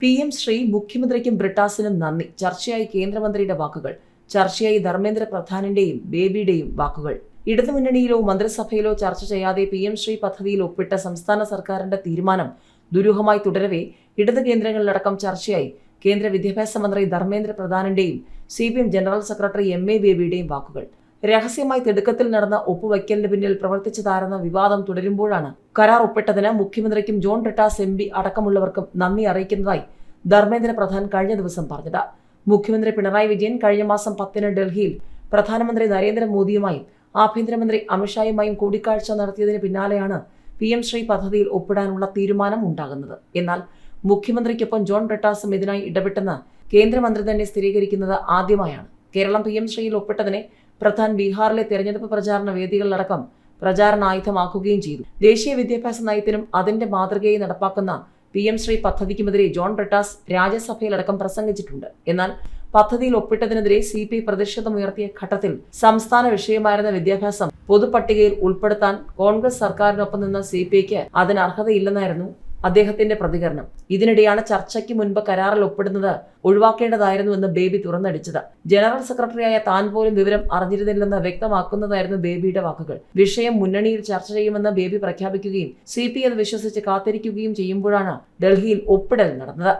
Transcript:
P M Shri മുഖ്യമന്ത്രിക്കും ബ്രിട്ടാസിനും നന്ദി. ചർച്ചയായി കേന്ദ്രമന്ത്രിയുടെ വാക്കുകൾ ചർച്ചയായി ധർമ്മേന്ദ്ര പ്രധാനിന്റെയും ബേബിയുടെയും വാക്കുകൾ. ഇടതുമുന്നണിയിലോ മന്ത്രിസഭയിലോ ചർച്ച ചെയ്യാതെ പി എം ശ്രീ പദ്ധതിയിൽ ഒപ്പിട്ട സംസ്ഥാന സർക്കാരിന്റെ തീരുമാനം ദുരൂഹമായി തുടരവേ ഇടതു കേന്ദ്രങ്ങളിലടക്കം ചർച്ചയായി. കേന്ദ്ര വിദ്യാഭ്യാസ മന്ത്രി Dharmendra പ്രധാനിന്റെയും C P M general secretary M A ബേബിയുടെയും വാക്കുകൾ. രഹസ്യമായി തിടുക്കത്തിൽ നടന്ന ഒപ്പുവയ്ക്കലിന് പിന്നിൽ പ്രവർത്തിച്ചതാരെന്ന വിവാദം തുടരുമ്പോഴാണ് കരാർ ഒപ്പിട്ടതിന് മുഖ്യമന്ത്രിക്കും ജോൺ ബ്രിട്ടാസ് എം അടക്കമുള്ളവർക്കും നന്ദി അറിയിക്കുന്നതായി ധർമ്മേന്ദ്ര പ്രധാൻ കഴിഞ്ഞ ദിവസം പറഞ്ഞത്. മുഖ്യമന്ത്രി പിണറായി വിജയൻ കഴിഞ്ഞ മാസം പത്തിന് ഡൽഹിയിൽ പ്രധാനമന്ത്രി നരേന്ദ്രമോദിയുമായും ആഭ്യന്തരമന്ത്രി അമിത്ഷായുമായും കൂടിക്കാഴ്ച നടത്തിയതിന് പിന്നാലെയാണ് പി എം ശ്രീ പദ്ധതിയിൽ ഒപ്പിടാനുള്ള തീരുമാനം ഉണ്ടാകുന്നത്. എന്നാൽ മുഖ്യമന്ത്രിക്കൊപ്പം ജോൺ ബ്രിട്ടാസും ഇതിനായി ഇടപെട്ടെന്ന് കേന്ദ്രമന്ത്രി തന്നെ സ്ഥിരീകരിക്കുന്നത് ആദ്യമായാണ്. കേരളം പി എം ശ്രീയിൽ ഒപ്പിട്ടതിനെ പ്രധാൻ ബീഹാറിലെ തെരഞ്ഞെടുപ്പ് പ്രചാരണ വേദികളിലടക്കം പ്രചാരണ ആയുധമാക്കുകയും ചെയ്തു. ദേശീയ വിദ്യാഭ്യാസ നയത്തിനും അതിന്റെ മാതൃകയെ നടപ്പാക്കുന്ന പി എം ശ്രീ പദ്ധതിക്കുമെതിരെ ജോൺ ബ്രിട്ടാസ് രാജ്യസഭയിലടക്കം പ്രസംഗിച്ചിട്ടുണ്ട്. എന്നാൽ പദ്ധതിയിൽ ഒപ്പിട്ടതിനെതിരെ സി പി ഐ പ്രതിഷേധമുയർത്തിയ ഘട്ടത്തിൽ സംസ്ഥാന വിഷയമായിരുന്ന വിദ്യാഭ്യാസം പൊതുപട്ടികയിൽ ഉൾപ്പെടുത്താൻ കോൺഗ്രസ് സർക്കാരിനൊപ്പം നിന്ന സി പി ഐക്ക് അതിന് അർഹതയില്ലെന്നായിരുന്നു അദ്ദേഹത്തിന്റെ പ്രതികരണം. ഇതിനിടെയാണ് ചർച്ചയ്ക്ക് മുൻപ് കരാറിൽ ഒപ്പിടുന്നത് ഒഴിവാക്കേണ്ടതായിരുന്നു എന്ന് ബേബി തുറന്നടിച്ചത്. ജനറൽ സെക്രട്ടറിയായ താൻ പോലും വിവരം അറിഞ്ഞിരുന്നില്ലെന്ന് വ്യക്തമാക്കുന്നതായിരുന്നു ബേബിയുടെ വാക്കുകൾ. വിഷയം മുന്നണിയിൽ ചർച്ച ചെയ്യുമെന്ന് ബേബി പ്രഖ്യാപിക്കുകയും സി പി വിശ്വസിച്ച് കാത്തിരിക്കുകയും ചെയ്യുമ്പോഴാണ് ഡൽഹിയിൽ ഒപ്പിടൽ നടന്നത്.